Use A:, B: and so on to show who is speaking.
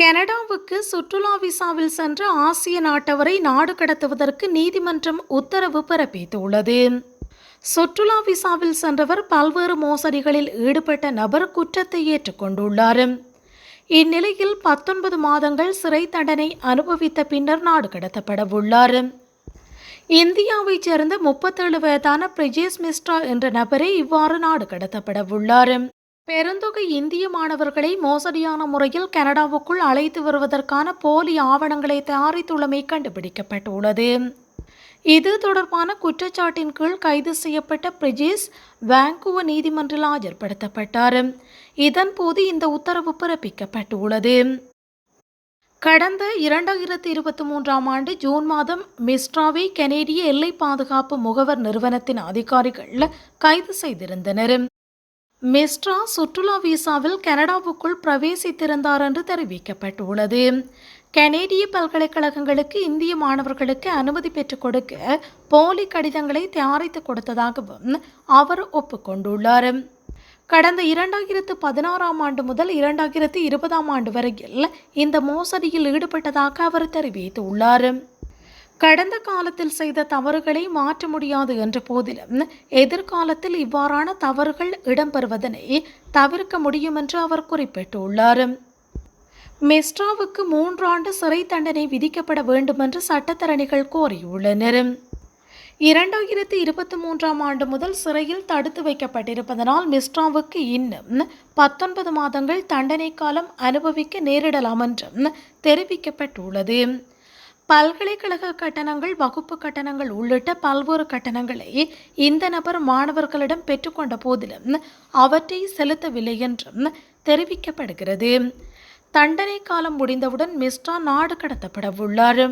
A: கனடாவுக்கு சுற்றுலா விசாவில் சென்ற ஆசிய நாட்டவரை நாடு கடத்துவதற்கு நீதிமன்றம் உத்தரவு பிறப்பித்துள்ளது. சுற்றுலா விசாவில் சென்றவர் பல்வேறு மோசடிகளில் ஈடுபட்ட நபர் குற்றத்தை ஏற்றுக்கொண்டுள்ளார். இந்நிலையில் பத்தொன்பது மாதங்கள் சிறை தண்டனை அனுபவித்த பின்னர் நாடு கடத்தப்படவுள்ளார். இந்தியாவைச் சேர்ந்த முப்பத்தேழு வயதான பிரஜேஷ் மிஸ்ரா என்ற நபரே இவ்வாறு நாடு கடத்தப்படவுள்ளார். பெருந்தொகை இந்திய மாணவர்களை மோசடியான முறையில் கனடாவுக்குள் அழைத்து வருவதற்கான போலி ஆவணங்களை தயாரித்துள்ளமை கண்டுபிடிக்கப்பட்டுள்ளது. இது தொடர்பான குற்றச்சாட்டின் கீழ் கைது செய்யப்பட்ட பிரிஜேஷ் வாங்குவ நீதிமன்றில் ஆஜர்படுத்தப்பட்டார். இதன்போது இந்த உத்தரவு பிறப்பிக்கப்பட்டுள்ளது. கடந்த இரண்டாயிரத்தி இருபத்தி மூன்றாம் ஆண்டு ஜூன் மாதம் மிஸ்ட்ராவை கனேடிய எல்லை பாதுகாப்பு முகவர் நிறுவனத்தின் அதிகாரிகள் கைது செய்திருந்தனர். மிஸ்ட்ரா சுற்றுலா விசாவில் கனடாவுக்குள் பிரவேசித்திருந்தார் என்று தெரிவிக்கப்பட்டுள்ளது. கனேடிய பல்கலைக்கழகங்களுக்கு இந்திய மாணவர்களுக்கு அனுமதி பெற்றுக் கொடுக்க போலி கடிதங்களை தயாரித்து கொடுத்ததாகவும் அவர் ஒப்புக்கொண்டுள்ளார் கடந்த இரண்டாயிரத்து பதினாறாம் ஆண்டு முதல் இரண்டாயிரத்து இருபதாம் ஆண்டு வரையில் இந்த மோசடியில் ஈடுபட்டதாக அவர் தெரிவித்துள்ளார். கடந்த காலத்தில் செய்த தவறுகளை மாற்ற முடியாது என்ற போதிலும் எதிர்காலத்தில் இவ்வாறான தவறுகள் இடம்பெறுவதனை தவிர்க்க முடியும் என்று அவர் குறிப்பிட்டுள்ளார். மிஸ்ட்ராவுக்கு மூன்றாண்டு சிறை தண்டனை விதிக்கப்பட வேண்டும் என்று சட்டத்தரணிகள் கோரியுள்ளனர். இரண்டாயிரத்தி இருபத்தி மூன்றாம் ஆண்டு முதல் சிறையில் தடுத்து வைக்கப்பட்டிருப்பதனால் மிஸ்ட்ராவுக்கு இன்னும் பத்தொன்பது மாதங்கள் தண்டனை காலம் அனுபவிக்க நேரிடலாம் என்றும் தெரிவிக்கப்பட்டுள்ளது. பல்கலைக்கழக கட்டணங்கள் வகுப்பு கட்டணங்கள் உள்ளிட்ட பல்வேறு கட்டணங்களை இந்த நபர் மாணவர்களிடம் பெற்றுக்கொண்ட போதிலும் அவற்றை செலுத்தவில்லை என்றும் தெரிவிக்கப்படுகிறது. தண்டனை காலம் முடிந்தவுடன் மிஸ்டா நாடு கடத்தப்பட உள்ளார்